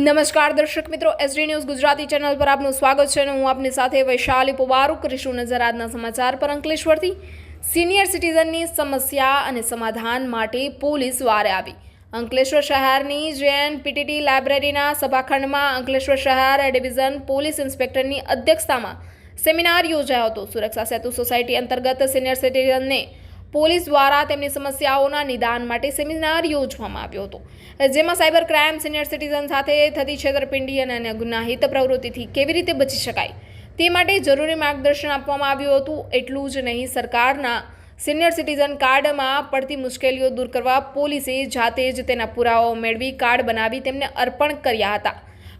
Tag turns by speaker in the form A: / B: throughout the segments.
A: નમસ્કાર દર્શક મિત્રો એસડી ન્યૂઝ ગુજરાતી ચેનલ પર આપનું સ્વાગત છે અને હું આપની સાથે વૈશાલી પુબારુ કરીશું નજર આજના સમાચાર પર અંકલેશ્વરથી. સિનિયર સિટીઝનની સમસ્યા અને સમાધાન માટે પોલીસ વારે આવી. અંકલેશ્વર શહેરની જેએન પીટીટી લાઇબ્રેરીના સભાખંડમાં અંકલેશ્વર શહેર ડિવિઝન પોલીસ ઇન્સ્પેક્ટરની અધ્યક્ષતામાં સેમિનાર યોજાયો હતો. સુરક્ષા સેતુ સોસાયટી અંતર્ગત સિનિયર સિટીઝનને પોલીસ દ્વારા તેમની સમસ્યાઓના નિદાન માટે સેમિનાર યોજવામાં આવ્યો હતો. જેમાં સાયબર ક્રાઇમ સિનિયર સિટીઝન સાથે થતી છેતરપિંડી અને અન્ય ગુનાહિત પ્રવૃત્તિથી કેવી રીતે બચી શકાય તે માટે જરૂરી માર્ગદર્શન આપવામાં આવ્યું હતું. એટલું જ નહીં, સરકારના સિનિયર સિટીઝન કાર્ડમાં પડતી મુશ્કેલીઓ દૂર કરવા પોલીસે જાતે જ તેના પુરાવાઓ મેળવી કાર્ડ બનાવી તેમને અર્પણ કર્યા હતા.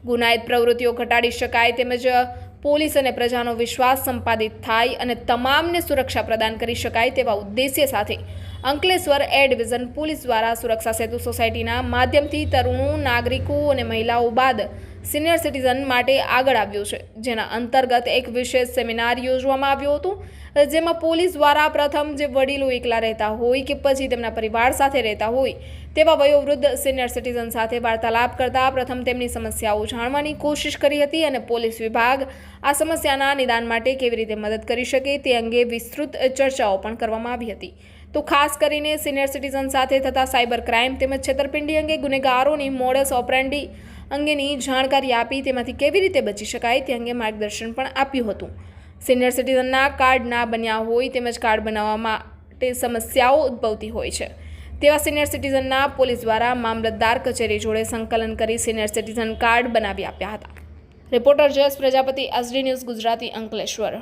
A: ગુનાહિત પ્રવૃત્તિઓ ઘટાડી શકાય તેમજ પોલીસ અને પ્રજાનો વિશ્વાસ સંપાદિત થાય અને તમામને સુરક્ષા પ્રદાન કરી શકાય તેવા ઉદ્દેશ્ય સાથે અંકલેશ્વર એ ડિવિઝન પોલીસ દ્વારા સુરક્ષા સેતુ સોસાયટીના માધ્યમથી તરુણો, નાગરિકો અને મહિલાઓ બાદ સિનિયર સિટીઝન માટે આગળ આવ્યું છે. જેના અંતર્ગત એક વિશેષ સેમિનાર યોજવામાં આવ્યો હતો, જેમાં પોલીસ દ્વારા પ્રથમ જે વડીલો એકલા રહેતા હોય કે પછી તેમના પરિવાર સાથે રહેતા હોય, તેવા વયોવૃદ્ધ સિનિયર સિટીઝન સાથે વાર્તાલાપ કરતા પ્રથમ તેમની સમસ્યાઓ જાણવાની કોશિશ કરી હતી અને પોલીસ વિભાગ આ સમસ્યાના નિદાન માટે કેવી રીતે મદદ કરી શકે તે અંગે વિસ્તૃત ચર્ચાઓ પણ કરવામાં આવી હતી. તો ખાસ કરીને સિનિયર સિટીઝન સાથે થતા સાયબર ક્રાઇમ તેમજ છેતરપિંડી અંગે ગુનેગારોની મોડસ ઓપરેન્ડી અંગેની જાણકારી આપી તેમાંથી કેવી રીતે બચી શકાય તે અંગે માર્ગદર્શન પણ આપ્યું હતું. સિનિયર સિટીઝનના કાર્ડ ના બન્યા હોય તેમજ કાર્ડ બનાવવા માટે સમસ્યાઓ ઉદ્ભવતી હોય છે. તેવા સિનિયર સિટીઝનના પોલીસ દ્વારા મામલતદાર કચેરી જોડે સંકલન કરી સિનિયર સિટીઝન કાર્ડ બનાવી આપ્યા હતા. Reporter Jayesh Prajapati, SD news Gujarati Ankleshwar.